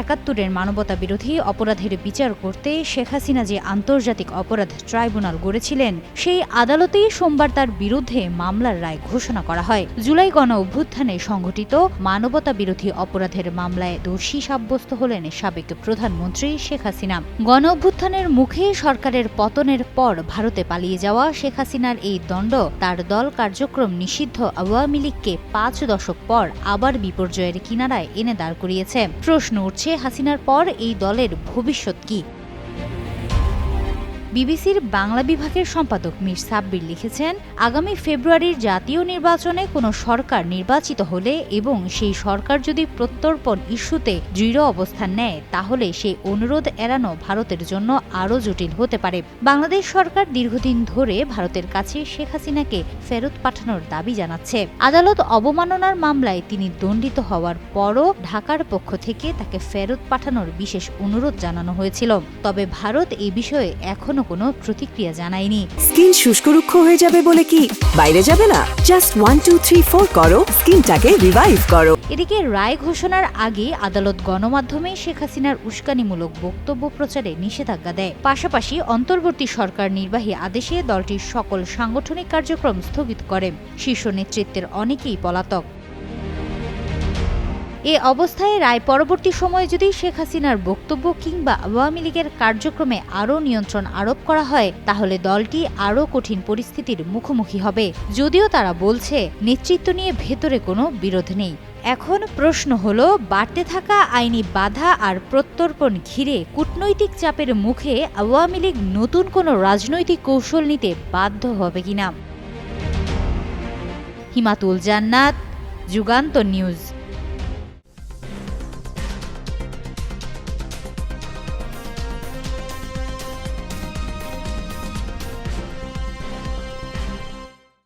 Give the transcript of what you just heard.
একাত্তরের মানবতা বিরোধী অপরাধের বিচার করতে শেখ হাসিনা যে আন্তর্জাতিক অপরাধ ট্রাইব্যুনাল গড়েছিলেন, সেই আদালতেই সোমবার তার বিরুদ্ধে মামলার রায় ঘোষণা করা হয়। জুলাই গণ অভ্যুত্থানে সংঘটিত মানবতা বিরোধী অপরাধের মামলায় দোষী সাব্যস্ত হলেন সাবেক প্রধানমন্ত্রী শেখ হাসিনা। গণ অভ্যুত্থানের মুখে সরকারের পতনের পর ভারতে পালিয়ে যাওয়া শেখ হাসিনার এই দণ্ড তার দল কার্যক্রম নিষিদ্ধ আওয়ামী লীগকে পাঁচ দশক পর আবার বিপর্যয়ের কিনারায় এনে দাঁড় করিয়েছে। প্রশ্ন উঠছে হাসিনার পর এই দলের ভবিষ্যৎ কি? বিবিসির বাংলা বিভাগের সম্পাদক মীর সাব্বির লিখেছেন, আগামী ফেব্রুয়ারির জাতীয় নির্বাচনে কোনো সরকার নির্বাচিত হলে এবং সেই সরকার যদি প্রত্যর্পণ ইস্যুতে দৃঢ় অবস্থান নেয়, তাহলে সেই অনুরোধ এড়ানো ভারতের জন্য আরও জটিল হতে পারে। বাংলাদেশ সরকার দীর্ঘদিন ধরে ভারতের কাছে শেখ হাসিনাকে ফেরত পাঠানোর দাবি জানাচ্ছে। আদালত অবমাননার মামলায় তিনি দণ্ডিত হওয়ার পরও ঢাকার পক্ষ থেকে তাকে ফেরত পাঠানোর বিশেষ অনুরোধ জানানো হয়েছিল। তবে ভারত এ বিষয়ে এখনও কোনো প্রতিক্রিয়া জানায়নি। স্কিন শুষ্ক রুক্ষ হয়ে যাবে বলে কি? বাইরে যাবে না। Just one two three four করো। স্কিনটাকে রিভাইভ করো। এদিকে রায় ঘোষণার আগে আদালত গণমাধ্যমে শেখ হাসিনার উস্কানিমূলক বক্তব্য প্রচারে নিষেধাজ্ঞা দেয়। পাশাপাশি অন্তর্বর্তী সরকার নির্বাহী আদেশে দলটির সকল সাংগঠনিক কার্যক্রম স্থগিত করে। শীর্ষ নেতৃত্বের অনেকেই পলাতক। এ অবস্থায় রায় পরবর্তী সময়ে যদি শেখ হাসিনার বক্তব্য কিংবা আওয়ামী লীগের কার্যক্রমে আরও নিয়ন্ত্রণ আরোপ করা হয়, তাহলে দলটি আরও কঠিন পরিস্থিতির মুখোমুখি হবে। যদিও তারা বলছে, নেতৃত্ব নিয়ে ভেতরে কোনো বিরোধ নেই। এখন প্রশ্ন হলো, বাড়তে থাকা আইনি বাধা আর প্রত্যর্পণ ঘিরে কূটনৈতিক চাপের মুখে আওয়ামী লীগ নতুন কোনো রাজনৈতিক কৌশল নিতে বাধ্য হবে কিনা? হিমাতুল জান্নাত যুগান্ত নিউজ।